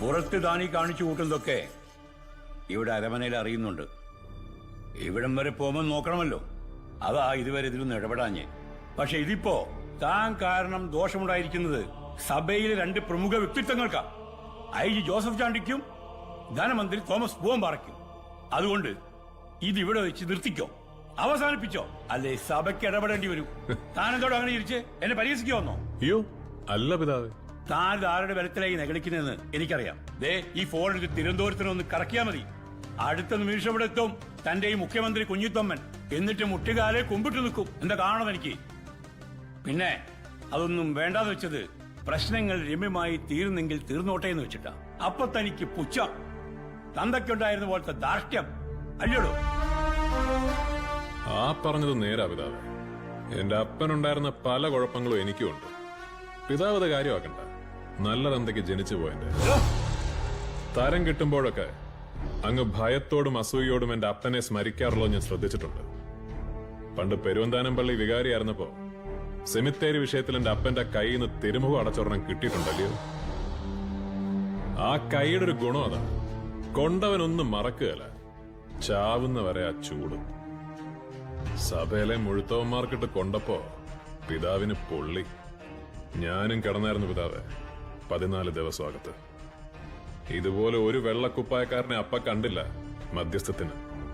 പുറത്ത് താനീ കാണിച്ചു കൂട്ടുന്നതൊക്കെ ഇവിടെ അരമനയിൽ അറിയുന്നുണ്ട്. ഇവിടം വരെ പോകുമ്പോൾ നോക്കണമല്ലോ. അതാ ഇതുവരെ ഇതിലൊന്നും ഇടപെടാഞ്ഞ്. പക്ഷെ ഇതിപ്പോ താൻ കാരണം ദോഷമുണ്ടായിരിക്കുന്നത് സഭയിലെ രണ്ട് പ്രമുഖ വ്യക്തിത്വങ്ങൾക്കാ. ഐ ജി ജോസഫ് ചാണ്ടിക്കും ധനമന്ത്രി തോമസ് പൂവമ്പാറയ്ക്കും. അതുകൊണ്ട് ഇതിവിടെ വെച്ച് നിർത്തിക്കോ. അവസാനിപ്പിച്ചോ. അല്ലെ സഭയ്ക്ക് ഇടപെടേണ്ടി വരും. താനെന്തോടെ അങ്ങനെ ചിരിച്ച് എന്നെ പരിഹസിക്കോന്നോ അയ്യോ അല്ല പിതാവേ. താൻ ആരുടെ ബലത്തിലായി നെകളിക്കുന്നതെന്ന് എനിക്കറിയാം. ദേ ഈ ഫോൺ എടുത്ത് തിരുവനന്തപുരത്തിനൊന്ന് കറക്കിയാ മതി. അടുത്ത നിമിഷം ഇവിടെ എത്തും തന്റെ ഈ മുഖ്യമന്ത്രി കുഞ്ഞിത്തമ്മൻ. എന്നിട്ട് മുട്ടുകാലെ കുമ്പിട്ട് നിൽക്കും. എന്താ കാണണം എനിക്ക്? പിന്നെ അതൊന്നും വേണ്ടാന്ന് വെച്ചത് പ്രശ്നങ്ങൾ രമ്യമായി തീർന്നെങ്കിൽ തീർന്നോട്ടെ എന്ന് വെച്ചിട്ടാ. അപ്പൊ തനിക്ക് പുച്ഛ. തന്തയ്ക്കുണ്ടായിരുന്ന പോലത്തെ ധാർഷ്ട്യം. അല്ലയോടോ ആ പറഞ്ഞത് നേരാ പിതാവ്. എന്റെ അപ്പനുണ്ടായിരുന്ന പല കുഴപ്പങ്ങളും എനിക്കും ഉണ്ട് പിതാവ് അത് കാര്യമാക്കണ്ട. നല്ല തന്തയ്ക്ക് ജനിച്ചു പോയെന്റെ. തരം കിട്ടുമ്പോഴൊക്കെ അങ്ങ് ഭയത്തോടും അസൂയോടും എന്റെ അപ്പനെ സ്മരിക്കാറുള്ളോ ഞാൻ ശ്രദ്ധിച്ചിട്ടുണ്ട്. പണ്ട് പെരുവന്താനം പള്ളി വികാരിയായിരുന്നപ്പോ സെമിത്തേരി വിഷയത്തിൽ എന്റെ അപ്പന്റെ കയ്യിൽ നിന്ന് തിരുമുഖം അടച്ചൊരെണ്ണം കിട്ടിയിട്ടുണ്ടല്ലോ ആ കൈയുടെ ഒരു ഗുണം അതാണ് കൊണ്ടവനൊന്നും മറക്കുകയല്ല. ചാവുന്ന വരെ ആ ചൂട്. സഭയിലെ മുഴുത്തവന്മാർക്കിട്ട് കൊണ്ടപ്പോ പിതാവിന് പൊള്ളി. ഞാനും കിടന്നായിരുന്നു പിതാവെ. പതിനാല് ദിവസം അകത്ത് ഇതുപോലെ ഒരു വെള്ളക്കുപ്പായക്കാരനെ അപ്പ കണ്ടില്ല മധ്യസ്ഥത്തിന്.